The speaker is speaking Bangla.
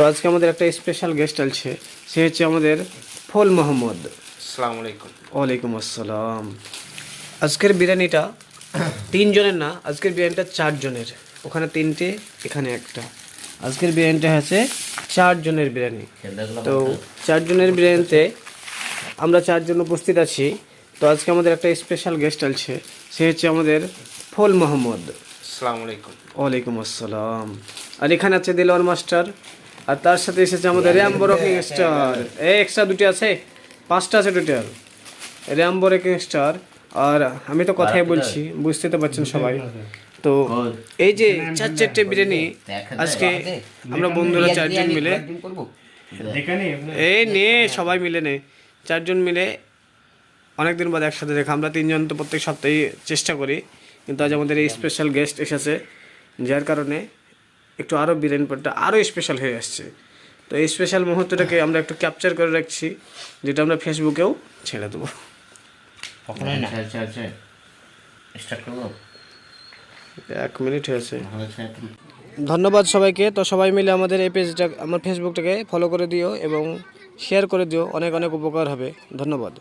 তো আজকে আমাদের একটা স্পেশাল গেস্ট আছে সে হচ্ছে আমাদের ফল মোহাম্মদ আসসালামু আলাইকুম ওয়ালাইকুম আসসালাম। আজকের বিরিয়ানিটা তিনজনের না আজকের বিরিয়ানিটা চারজনের। ওখানে তিনটে এখানে একটা। আজকের বিরিয়ানিটা হচ্ছে চারজনের বিরিয়ানি। তো চারজনের বিরিয়ানিতে আমরা চারজন উপস্থিত আছি। তো আজকে আমাদের একটা স্পেশাল গেস্ট আছে সে হচ্ছে আমাদের ফল মোহাম্মদ আসসালামু আলাইকুম ওয়ালাইকুম আসসালাম। আর এখানে আছে দিলওয়ার মাস্টার। আর তার সাথে এসেছে আমাদের র্যাম্বো রকিং স্টার এই এক্সট্রা দুটি আছে পাঁচটা আছে টোটাল র্যাম্বো রকিং স্টার আর আমি তো কথাই বলছি বুঝতে তো পারছেন সবাই। তো এই যে চার চারটে বিরিয়ানি আজকে আমরা বন্ধুরা চারজন মিলে এই নে সবাই মিলে নে। চারজন মিলে অনেকদিন বাদ একসাথে দেখা। আমরা তিনজন তো প্রত্যেক সপ্তাহে চেষ্টা করি কিন্তু আজ আমাদের এই স্পেশাল গেস্ট এসেছে যার কারণে একটু আরও বিরিয়ানি বিরিয়ানিটা আরও স্পেশাল হয়ে আসছে। তো এই স্পেশাল মুহূর্তটাকে আমরা একটু ক্যাপচার করে রাখছি যেটা আমরা ফেসবুকেও ছেড়ে দেবো। করব? এক মিনিট হয়েছে। ধন্যবাদ সবাইকে। তো সবাই মিলে আমাদের এই পেজটা আমার ফেসবুকটাকে ফলো করে দিও এবং শেয়ার করে দিও। অনেক অনেক উপকার হবে। ধন্যবাদ।